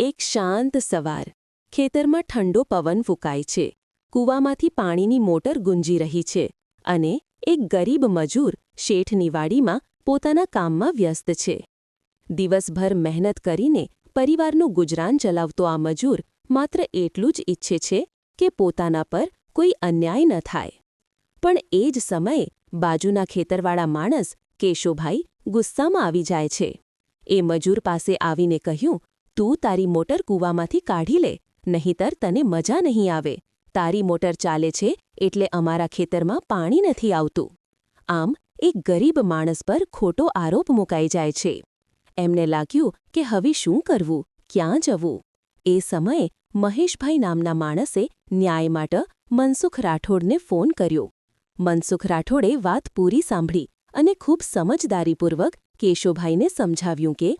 એક શાંત સવાર. ખેતરમાં ઠંડો પવન ફૂંકાય છે. કૂવામાંથી પાણીની મોટર ગુંજી રહી છે અને એક ગરીબ મજૂર શેઠની વાડીમાં પોતાના કામમાં વ્યસ્ત છે. દિવસભર મહેનત કરીને પરિવારનું ગુજરાન ચલાવતો આ મજૂર માત્ર એટલું જ ઈચ્છે છે કે પોતાના પર કોઈ અન્યાય ન થાય. પણ એ જ સમયે બાજુના ખેતરવાળા માણસ કેશોભાઈ ગુસ્સામાં આવી જાય છે. એ મજૂર પાસે આવીને કહ્યું તું તારી મોટર કૂવામાંથી કાઢી લે, નહીંતર તને મજા નહીં આવે. તારી મોટર ચાલે છે એટલે અમારા ખેતરમાં પાણી નથી આવતું. આમ, એક ગરીબ માણસ પર ખોટો આરોપ મુકાઈ જાય છે. એમને લાગ્યું કે હવે શું કરવું, ક્યાં જવું? એ સમયે મહેશભાઈ નામના માણસે ન્યાય માટે મનસુખ રાઠોડને ફોન કર્યો. મનસુખ રાઠોડે વાત પૂરી સાંભળી અને ખૂબ સમજદારીપૂર્વક કેશોભાઈને સમજાવ્યું કે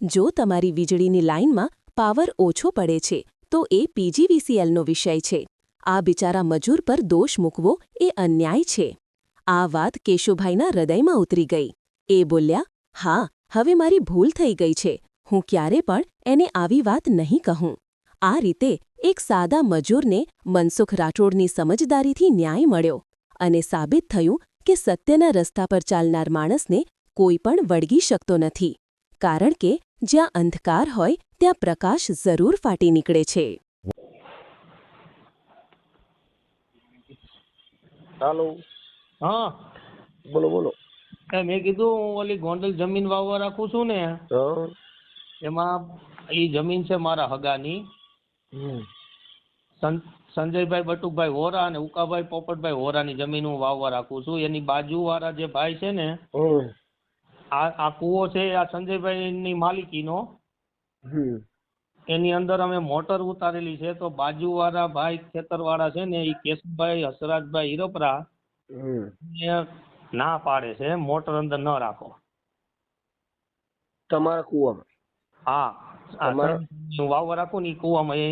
જો તમારી વીજળીની લાઇનમાં પાવર ઓછો પડે છે, તો એ પીજીવીસીએલનો વિષય છે. આ બિચારા મજૂર પર દોષ મૂકવો એ અન્યાય છે. આ વાત કેશુભાઈના હૃદયમાં ઉતરી ગઈ. એ બોલ્યા, હા, હવે મારી ભૂલ થઈ ગઈ છે. હું ક્યારે પણ એને આવી વાત નહીં કહું. આ રીતે એક સાદા મજૂરને મનસુખ રાઠોડની સમજદારીથી ન્યાય મળ્યો અને સાબિત થયું કે સત્યના રસ્તા પર ચાલનાર માણસને કોઈ પણ વળગી શકતો નથી. કારણ કે જ્યાં અંધકાર હોય ત્યાં પ્રકાશ જરૂર ફાટી નીકળે છે. ચાલો હા. બોલો બોલો. મેં કીધું હું ઓલી ગોંડલ જમીન વાવવા રાખું છું ને હા. એમાં એ જમીન છે મારા હગાની. હમ. સંજયભાઈ બટુકભાઈ હોરા અને ઉકાભાઈ પોપટભાઈ વોરાની જમીન હું વાવવા રાખું છું. એની બાજુવાળા જે ભાઈ છે ને. આ આ કૂવો છે આ સંજયભાઈની માલિકીનો. એની અંદર અમે મોટર ઉતારેલી છે તો બાજુવાળા ભાઈ ખેતરવાળા છે ને એ કેશુભાઈ હસરાજભાઈ હિરોપરા ના પાડે છે મોટર અંદર ન રાખો. તમારા કુવામાં? હા. હું વાવવા રાખું ને એ કૂવામાં એ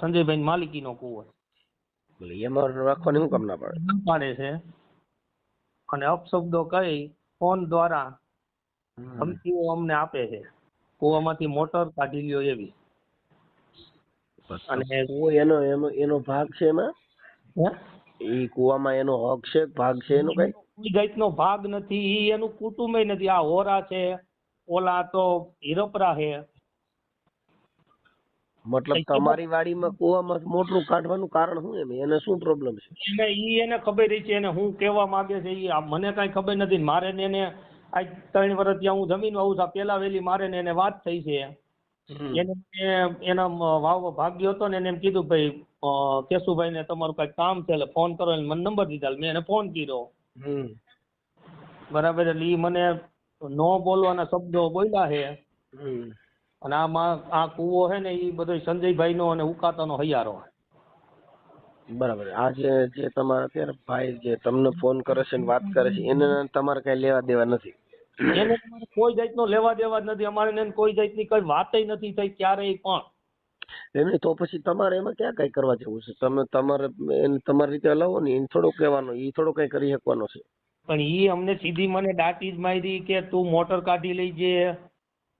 સંજયભાઈ માલિકીનો કૂવો એમાં રાખવાની શું કામ ના પાડે? પાડે છે. અને અપશબ્દો કહી ફોન દ્વારા ધમકીઓ અમને આપે છે. કુવામાંથી મોટર કાઢી લ્યો એવી. અને એનો એનો એનો ભાગ છે એમાં? હે? એ કુવામાં એનો હક છે? ભાગ છે એનો કઈ? કોઈ જાતનો ભાગ નથી. એ એનું કુટુંબ નથી. આ હોરા છે ઓલા તો હિરપરા છે. મતલબ તમારી વાડીમાં કુવામાં મોટરું કાઢવાનું કારણ શું એમ? એને શું પ્રોબ્લેમ છે? એને ઈ એને ખબર રહી છે. એને હું કહેવા માંગે છે. ઈ મને કાંઈ ખબર નથી. મારે ને એને આજ ત્રણ વર્ષ ત્યાં હું જમીન વાવું છું પેલા વેલી મારે ને એને વાત થઈ છે. એને એના વાવ ભાગ્ય હતો ને એને એમ કીધું ભાઈ કેશુભાઈ ને તમારું કઈ કામ છે એટલે ફોન કરો એટલે મને નંબર દીધા. મેં એને ફોન કર્યો. બરાબર એટલે ઈ મને નો બોલવાના શબ્દો બોલ્યા છે. અને આમાં આ કૂવો છે ને એ બધો સંજયભાઈ નો અને ઉકાતાનો હૈયારો બરાબર. આ જે જે તમારા અત્યારે ભાઈ જે તમને ફોન કરે છે ને વાત કરે છે એને તમારે કઈ લેવા દેવા નથી. એને તમારે કોઈ જાતનો લેવા દેવા જ નથી. અમારે એને કોઈ જાતની કઈ વાતય નથી થઈ ક્યારેય પણ. એમને તો પછી તમારે એમાં ક્યાં કઈ કરવા જેવું છે? તમે તમારે એને તમારી રીતે હલાવો ને એને થોડો કહેવાનો એ થોડો કઈ કરી શકવાનો છે. પણ એ અમને સીધી મને દાટી જ મારી કે તું મોટર કાઢી લઈજે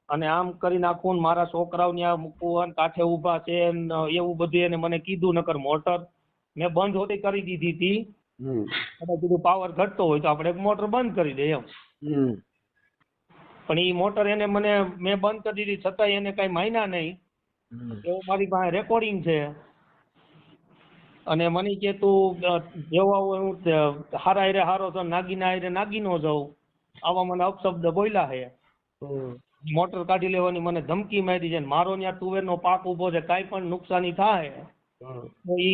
અને આમ કરી નાખું ને મારા છોકરાઓ આ મૂકવું અને કાંઠે ઊભા છે ને એવું બધું એને મને કીધું નકર મોટર. મેં બંધ હોતી કરી દીધી હતી. અને કીધું પાવર ઘટતો હોય તો આપણે મોટર બંધ કરી દઈએ એમ. હમ. પણ ઈ મોટર એને મને મેં બંધ કરી દીધી છતાંય એને કઈ માન્યા નહીં. એવું મારી પાસે રેકોર્ડિંગ છે અને મને કે તું જેવા હું હારા હારે હારો છો નાગીના હારે નાગીનો જાઉં આવા મને અપશબ્દ બોલ્યા છે. મોટર કાઢી લેવાની મને ધમકી મારી છે મારો ત્યાં તુવેરનો પાક ઊભો છે કાંઈ પણ નુકસાની થાય. તો એ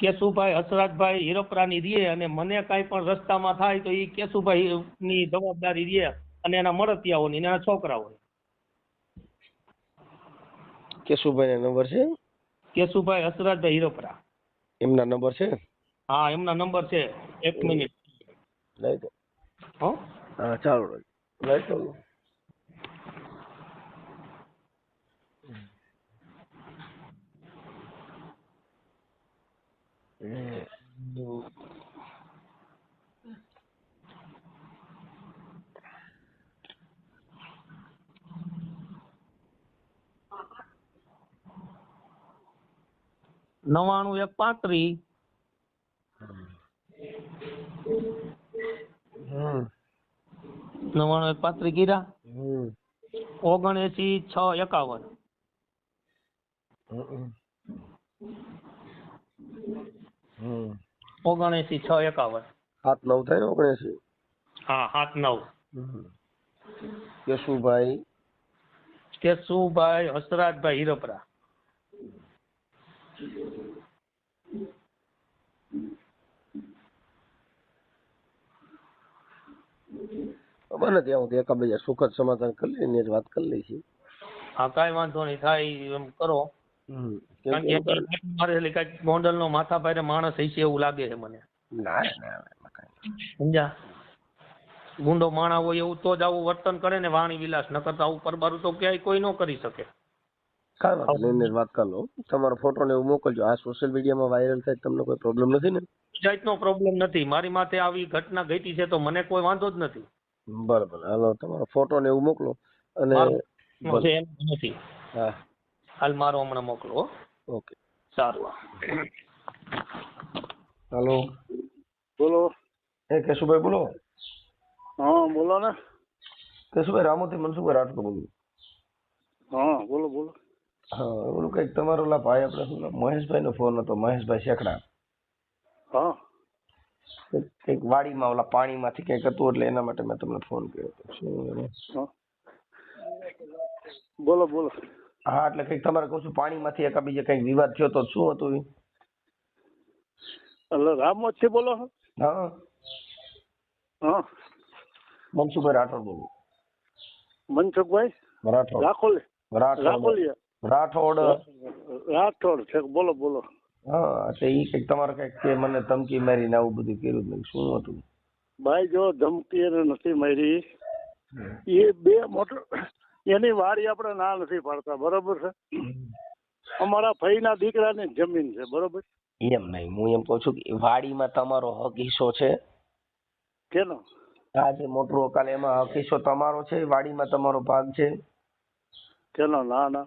કેશુભાઈ હસરાજભાઈ હીરપરાની રીએ અને મને કાંઈ પણ રસ્તામાં થાય તો એ કેશુભાઈ ની જવાબદારી રીએ અને એના મળતિયાઓની ને એના છોકરાઓની કેશુભાઈ નંબર છે? કેશુભાઈ હસરાજભાઈ હીરોપરા. એમના નંબર છે? હા એમના નંબર છે. એક મિનિટ. લઈ દો હો? ચાલો. લઈ દો હમ. નવાણું એક પાંત્રી. નવાણું એક પાંત્રી હમ. ઓગણએસી છ એકાવન. ઓગણએસી છ એકાવન. સાત નવ થાય ઓગણએસી? હા સાત નવ. કેશુભાઈ? કેશુભાઈ હસરાજભાઈ હિરપરા. નથી આવું એકાબીજા સુખદ સમાધાન કરી લઈએ ને જ વાત કરી લઈશી હા કાંઈ વાંધો નહીં થાય એમ કરો. મારે એટલે કાંઈક ગોંડલનો માથા ભારે માણસ હશે એવું લાગે છે મને. ના ના. સમજ્યા? ગુંડો માણા હોય એવું તો જ આવું વર્તન કરે ને વાણી વિલાસ નકર તો આવું પરબારું તો ક્યાંય કોઈ ન કરી શકે. કાંઈ વાંધો નહીં. એને વાત કરી લો. તમારો ફોટો ને એવું મોકલજો. આ સોશિયલ મીડિયામાં વાયરલ થાય તમને કોઈ પ્રોબ્લેમ નથી ને? જાતનો પ્રોબ્લેમ નથી. મારી માથે આવી ઘટના ઘટી છે તો મને કોઈ વાંધો જ નથી. બરાબર. હાલો તમારો ફોટો ને એવું મોકલો અને એમ નથી. હા. હાલ મારો હમણાં મોકલો હો. ઓકે. સારું. હાલો. બોલો. એ કેશુભાઈ બોલો. હા બોલો ને. કેશુભાઈ રામોથી મનસુખભાઈ રાઠોડ બોલું. હા બોલો બોલો. હા ઓલું કંઈક તમારો ઓલા ભાઈ આપણે શું નામ? મહેશભાઈનો ફોન હતો મહેશભાઈ શેખડા. હા. કંઈક વાડીમાં ઓલા પાણીમાંથી કંઈક હતું એટલે એના માટે મેં તમને ફોન કર્યો હતો. શું બોલો બોલો. હા એટલે કંઈક તમારે કહું છું પાણીમાંથી એક બીજે કંઈક વિવાદ થયો તો શું હતું એ? એટલે રામોદથી બોલો. હા. હા. મનસુખભાઈ રાઠોડ બોલું. મનસુખભાઈ? રાઠોડ. રાખોલી. રાઠોડ રાખોલિયા. રાઠોડ. રાઠોડ છે બોલો બોલો. હા તો ઈ કંઈક તમારે કંઈક કે મને ધમકી મારી ને આવું બધું કર્યું મેં શું હતું? ભાઈ જો ધમકી એને નથી મારી. એ બે મોટર એની વાડી આપણે ના નથી પાડતા બરોબર છે? અમારા ભાઈના દીકરાની જમીન છે બરોબર? એમ નહીં હું એમ કહું છું કે વાડીમાં તમારો હક હિસ્સો છે. કેનો? આ જે મોટરો કાલે એમાં હક હિસ્સો તમારો છે વાડીમાં તમારો ભાગ છે. કેનો? ના ના.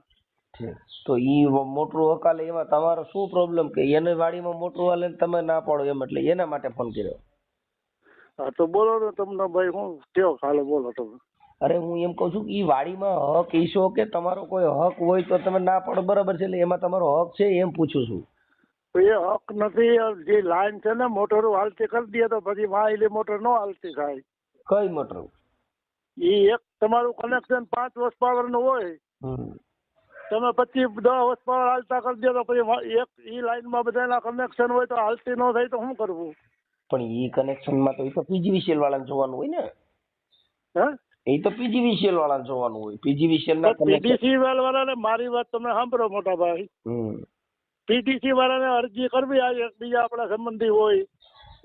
છે તો ઈ મોટરું હકાલે એમાં તમારો શું પ્રોબ્લેમ કે એને વાડીમાં મોટરું હાલે તમે ના પાડો એમ એટલે એના માટે ફોન કર્યો. હા તો બોલો ને તમને ભાઈ હું કયો ખાલે બોલો તમે. અરે હું એમ કહું છું કે ઈ વાડીમાં હક ઈશો કે તમારો કોઈ હક હોય તો તમે ના પાડો બરાબર છે એટલે એમાં તમારો હક છે એમ પૂછું છું. તો એ હક નથી જે લાઈન છે ને મોટરો હાલતી કરી દે તો પછી વાયલી મોટર નો હાલતી થાય. કઈ મોટર? એ એક તમારું કનેક્શન પાંચ વર્ષ પાવરનું હોય. તમે પછી દસ વર્ષ પાવર હાલતા કરી દો તો પછી એક ઈ લાઈનમાં બધાના કનેક્શન હોય તો હાલતી ન થાય તો શું કરવું? પણ ઈ કનેક્શનમાં તો ઈ તો પીજીવીસીએલ વાળાને જોવાનું હોય ને. હે? એ તો પીજીવીસીએલ વાળાને જોવાનું હોય. પીજીવીસીએલ ના કનેક્શન વાળા વાળાને મારી વાત તમે સાંભળો મોટા ભાઈ હમ પીડીસી વાળાને અરજી કરવી આ એક બીજા આપણા સંબંધી હોય.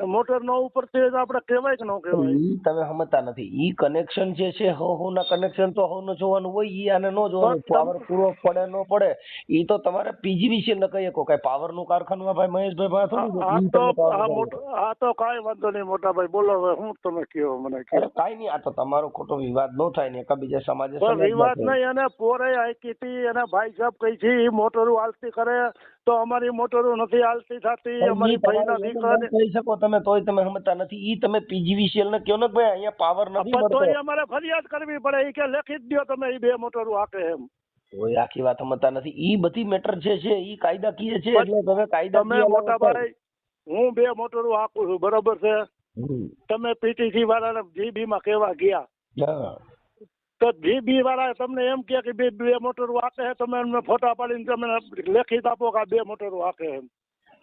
મોટર નો ઉપર છે આપણે કહેવાય કે ન કહેવાય? ઈ તમે સમજતા નથી. ઈ કનેક્શન જે છે હો હો ના કનેક્શન તો હો નું જોવાનું હોય ઈ આને નો જોવાનું પાવર પૂરો પડે નો પડે ઈ તો તમારે પીજીવીસીએલ ને કહીએ કો કઈ પાવરનું કારખાનું ભાઈ મહેશભાઈ પાસે આ તો આ મોટો આ તો કાઈ વાંધો નહીં મોટા ભાઈ. બોલો હવે હું તમે કયો મને કયો કાઈ નહીં આ તો તમારો ખોટો વિવાદ નો થાય ને એકબીજા સમાજે વિવાદ નહીં અને પોરે આઈ કીધી અને ભાઈ સાહેબ કહી છે ઈ મોટરો હાલતી કરે તો અમારી મોટરો નથી હાલતી થતી અમારી ભાઈ ના દીકરાને કહી શકો તમે. તોય તમે સમજતા નથી. ઈ તમે પીજીવીસીએલ ને કયો ને ભાઈ અહીંયા પાવર નથી મળતો. તોય અમારે ફરિયાદ કરવી પડે. ઈ કે લખી જ દો તમે ઈ બે મોટરો હાકે એમ. કોઈ આખી વાત સમજતા નથી. ઈ બધી મેટર જે છે ઈ કાયદાકીય છે એટલે તમે તમે કાયદાકીય મોટા ભાઈ હું બે મોટરું આપું છું. બરોબર છે? તમે પીટીસી વાળાને જીબી માં કેવા ગયા તો જીબી વાળા તમને એમ કહે કે બે બે મોટરો છે તમે એમને ફોટા પાડીને તમે લેખિત આપો કે આ બે મોટરું હાકે એમ.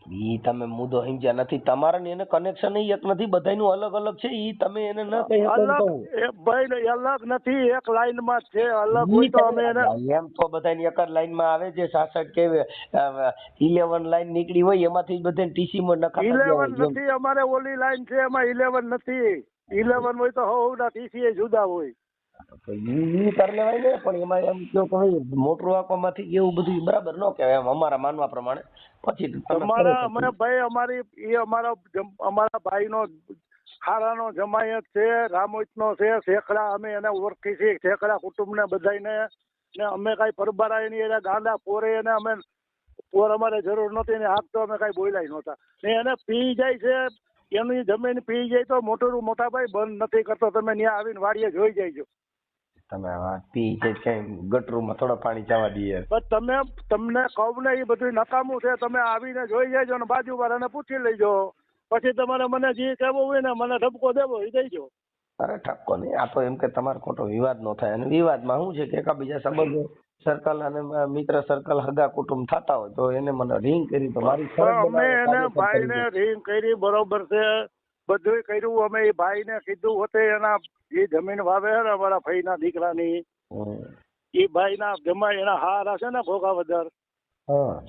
ઈ તમે મુદ્દો સમજ્યા નથી. તમારા ને એને કનેક્શન એક નથી બધાનું અલગ અલગ છે. ઈ તમે એને ન કહી શકો એ ભાઈ ને અલગ નથી એક લાઈનમાં છે અલગ હોય તો અમે એને એમ તો બધાની એક જ લાઈનમાં આવે જે સાસઠ કે ઇલેવન લાઈન નીકળી હોય એમાંથી જ બધાને ટીસી માં ગયા ઇલેવન નથી અમારે ઓલી લાઈન છે એમાં ઇલેવન નથી. ઇલેવન હોય તો હવના ટીસી જુદા હોય. ઈ લેવાય ને, પણ એમાં એમ કયો કે ભાઈ મોટરું આપવામાંથી એવું બધું બરાબર ન કહેવાય એમ અમારા માનવા પ્રમાણે. પછી અમારા અમે ભાઈ અમારી એ અમારા અમારા ભાઈનો હારાનો જમાયત છે રામોઈતનો છે, શેખડા અમે એને ઓળખી છીએ, શેખડા કુટુંબને બધાયને. ને અમે કાંઈ પરબારાય નહીં, એના ગાંડા પોરે એને અમે, પોર અમારે જરૂર નહોતી ને હાથ તો અમે કાંઈ બોલાય નહોતા. ને એને પી જાય છે, એની જમીન પી જાય તો મોટરું મોટા ભાઈ બંધ નથી કરતો, તમે ત્યાં આવીને વાડીએ જોઈ જાય તમે પી છે કઈ ગટરમાં થોડા પાણી જવા દઈએ. તમે તમને કહું ને એ બધું નકામું છે. તમે આવીને જોઈ જાયજો ને બાજુવાળાને પૂછી લેજો. પછી તમારે મને જે કહેવું હોય ને મને ઠપકો દેવો એ દેજો. અરે ઠપકો નહીં. આ તો એમ કે તમારો ખોટો વિવાદ નો થાય. અને વિવાદમાં શું છે કે એકાબીજા સંબંધો સર્કલ અને મિત્ર સર્કલ હગા કુટુંબ થતા હોય તો એને મને રિંગ કરી તો મારી અમે એને ભાઈને રિંગ કરી બરોબર છે. બધુંય કર્યું. અમે એ ભાઈને કીધું હોતે એના એ જમીન વાવે છે ને અમારા ભાઈના દીકરાની. એ ભાઈના જમા એના હારા છે ને ભોગાવદર હા.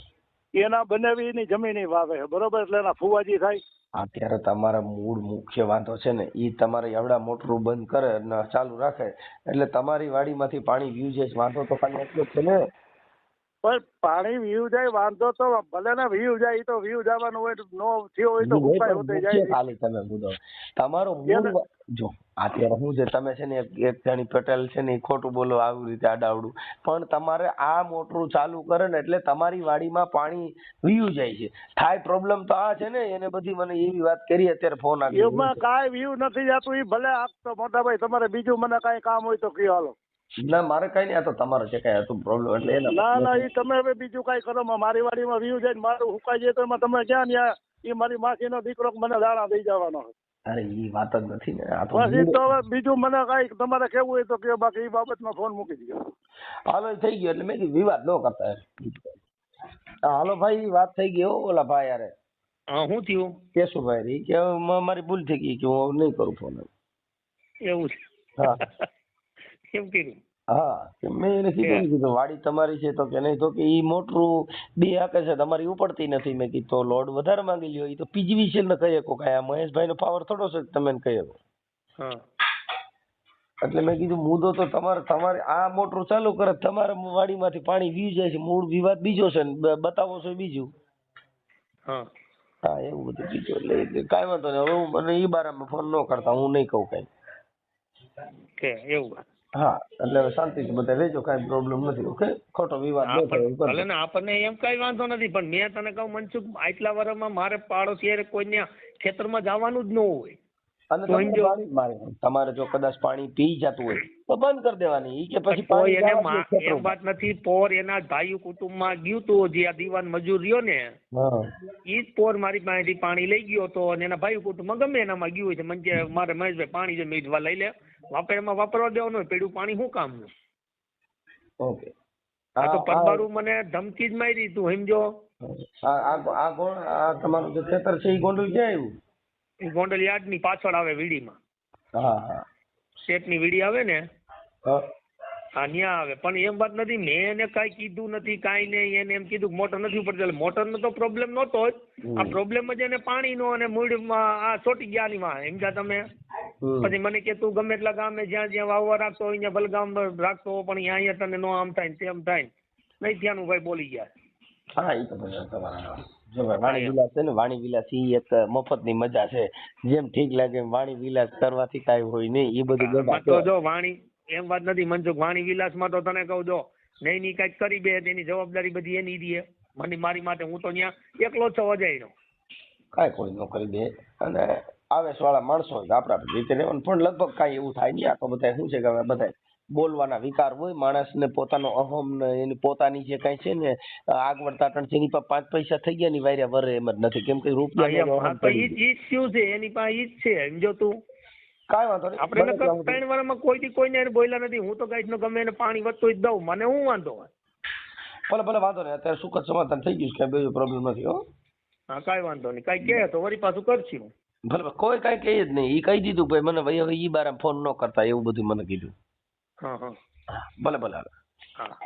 એના બનેવીની જમીન ઈ વાવે બરોબર? એટલે એના ફુવાજી થાય. અત્યારે તમારા મૂળ મુખ્ય વાંધો છે ને એ તમારે એવડા મોટરું બંધ કરે અને ચાલુ રાખે. એટલે તમારી વાડીમાંથી પાણી વ્યૂ છે વાંધો તો ખાલી એટલો જ છે ને. પણ પાણી વીવ જાય વાંધો તો ભલે ને વીવ જાય તો વીવ જવાનું હોય નો થયો હોય તો ઉપાય હોતે જાય. ખાલી તમે મુદ્દો. તમારો મૂળ જો અત્યારે શું છે તમે છે ને એક જાણી પટેલ છે ને ખોટું બોલો આવી રીતે આડાવડું પણ તમારે આ મોટરું ચાલુ કરે ને એટલે તમારી વાડીમાં પાણી વીયું જાય છે. થાય પ્રોબ્લેમ તો આ છે ને એને બધી મને એવી વાત કરી અત્યારે ફોન આવી એમાં કાંઈ વ્યૂ નથી જતું એ ભલે આપતો મોટા ભાઈ તમારે બીજું મને કાંઈ કામ હોય તો કયો હાલો. ના મારે કઈ નહીં આ તો તમારે છે કઈ હતું પ્રોબ્લેમ એટલે એના ના ના એ તમે હવે બીજું કઈ કરો મારી વાડીમાં વ્યૂ જાય મારું હુકાઈ જાય તો એમાં તમે ક્યાં ન્યા એ મારી માસીનો દીકરો મને દાણા દઈ જવાનો છે. અરે ઈ વાત જ નથી ને આ તો તો હવે બીજું મને કઈ તમારે કેવું હોય તો કે બાકી એ બાબતમાં ફોન મૂકી દીધો હાલો થઈ ગયો એટલે મેં કીધું વિવાદ ન કરતા હાલો ભાઈ વાત થઈ ગઈ ઓલા ભાઈ અરે હું શું થયું? કેશુભાઈ રી કે મારી ભૂલ થઈ ગઈ કે હું નહીં કરું ફોન એવું છે. હા. એમ કર્યું? હા મેં એને કીધું કીધું વાડી તમારી છે તો કે નહીં? તો કે ઈ મોટરું બે હાકે છે તમારી ઉપડતી નથી. મેં કીધું તો લોડ વધારે માંગી લ્યો. ઈ તો પીજીવી છે ને કહી શકો કાંઈ આ મહેશભાઈ નો પાવર થોડો છે તમે કહી શકો એટલે મેં કીધું મુદ્દો તો તમારે તમારે આ મોટરું ચાલુ કરે તમારે વાડીમાંથી પાણી વી જાય છે મૂળ વિવાદ બીજો છે ને બતાવો છો બીજું? હા. એવું બધું બીજું. એટલે એ કાંઈ વાંધો નહીં. હવે હું મને ઈ બારામાં ફોન ન કરતા હું નહીં કહું કાંઈ. કે એવું હા એટલે હવે શાંતિથી બધા રહેજો કાંઈ પ્રોબ્લેમ નથી ઓકે ખોટો વિવાદ ન થાય એવું ભલે ને આપણને એમ કઈ વાંધો નથી પણ મેં તને કહું મનસુખ આટલા વર્ષમાં મારે પાડોશી હારે કોઈને ખેતરમાં જવાનું જ ન હોય. અને તો તમે સમજો. પાણી- મારે- તમારે જો કદાચ પાણી પી જતું હોય તો બંધ કરી દેવાની. ઈ કે પછી પણ કોઈ પાણી એને જવા મા- એમ ખેતરોમાં. વાત નથી પોર એના ભાઈ કુટુંબમાં ગયું તું જે આ દીવાન મજૂર રહ્યો ને હા. ઈ જ પોર મારી પાસેથી પાણી લઈ ગયો તો અને એના ભાઈ કુટુંબમાં ગમે એનામાં ગયું હોય છે. મને કે મારે મહેશભાઈ પાણી છે મેં કીધું, લઈ લે. વાપરમાં વાપરવા દેવાનું પેલું પાણી શું કામનું? ઓકે. આ તો પરબારું મને ધમકી જ મારી તું સમજો. આ આ આ તમારું જે ખેતર છે એ ગોંડલ ક્યાં આવ્યું એ ગોંડલ યાર્ડની પાછળ આવે વીડીમાં. હા હા. શેઠની વીડી આવે ને? હા આવે. પણ એમ વાત નથી મેં એને કાંઈ કીધું નથી કાંઈ નહીં એને એમ કીધું મોટર નથી ઉપડતી. એટલે મોટરનો તો પ્રોબ્લેમ નહોતો જ. આ પ્રોબ્લેમ જ એને પાણીનો અને મૂળમાં આ ચોટી ગયા ની માં સમજ્યા તમે? પછી મને કે તું ગમે એટલા ગામે જ્યાં જ્યાં વાવવા રાખતો હોય ત્યાં ભલે ગામ રાખતો પણ અહીંયા અહીંયા તને નો આમ થાય ને તેમ થાય ને. નહીં ત્યાંનું ભાઈ બોલી ગયા. હા એ તો તમારા જો વાણી વિલાસ છે ને વાણી વિલાસ ઈ એક મફતની મજા છે. જેમ ઠીક લાગે એમ વાણી વિલાસ કરવાથી કાંઈ હોય નહીં. એ બધું જો વાણી એમ વાત નથી. મનસુખ વાણી વિલાસમાં તો તને કહું જો નહીં ની કાંઈક કરી બે તેની જવાબદારી બધી એની દે મને મારી માટે હું તો ત્યાં એકલો જ છો અજાયનો કાંઈ કોઈ ન કરી દે. અને આવેશ વાળા માણસો હોય આપણા રીતે રહેવાનું. પણ લગભગ કાંઈ એવું થાય નહીં. આ તો બધા શું છે કે બધા બોલવાના વિકાર હોય. માણસને પોતાનો અહમ ને એની પોતાની જે કાંઈ છે ને આગળ તાટણ છે એની પાસે પાંચ પૈસા થઈ ગયા ની વાર્યા વરે એમ જ નથી. કેમ કે રૂપિયા જ જ થયું છે? એની પાસે ઈ જ છે. સમજો તું. કાંઈ વાંધો નહીં. આપણે. ત્રણ વારમાં કોઈથી કોઈને એને બોલ્યા નથી. હું તો ગાઈડ નો ગમે એને પાણી વધતું જ દઉં. મને હું વાંધો હોય? ભલે ભલે વાંધો નહીં. અત્યારે સુખદ સમાધાન થઈ ગયું છે? કઈ બીજો પ્રોબ્લેમ નથી હો. હા કાંઈ વાંધો નહીં. કાંઈ કહે તો વળી પાછું કરશું ભલે ભલે. કોઈ કાંઈ કહે જ નહીં. ઈ કહી દીધું ભાઈ મને ભાઈ હવે ઈ બારે ફોન ન કરતા એવું બધું મને કીધું. હા હા. ભલે ભલે. હા.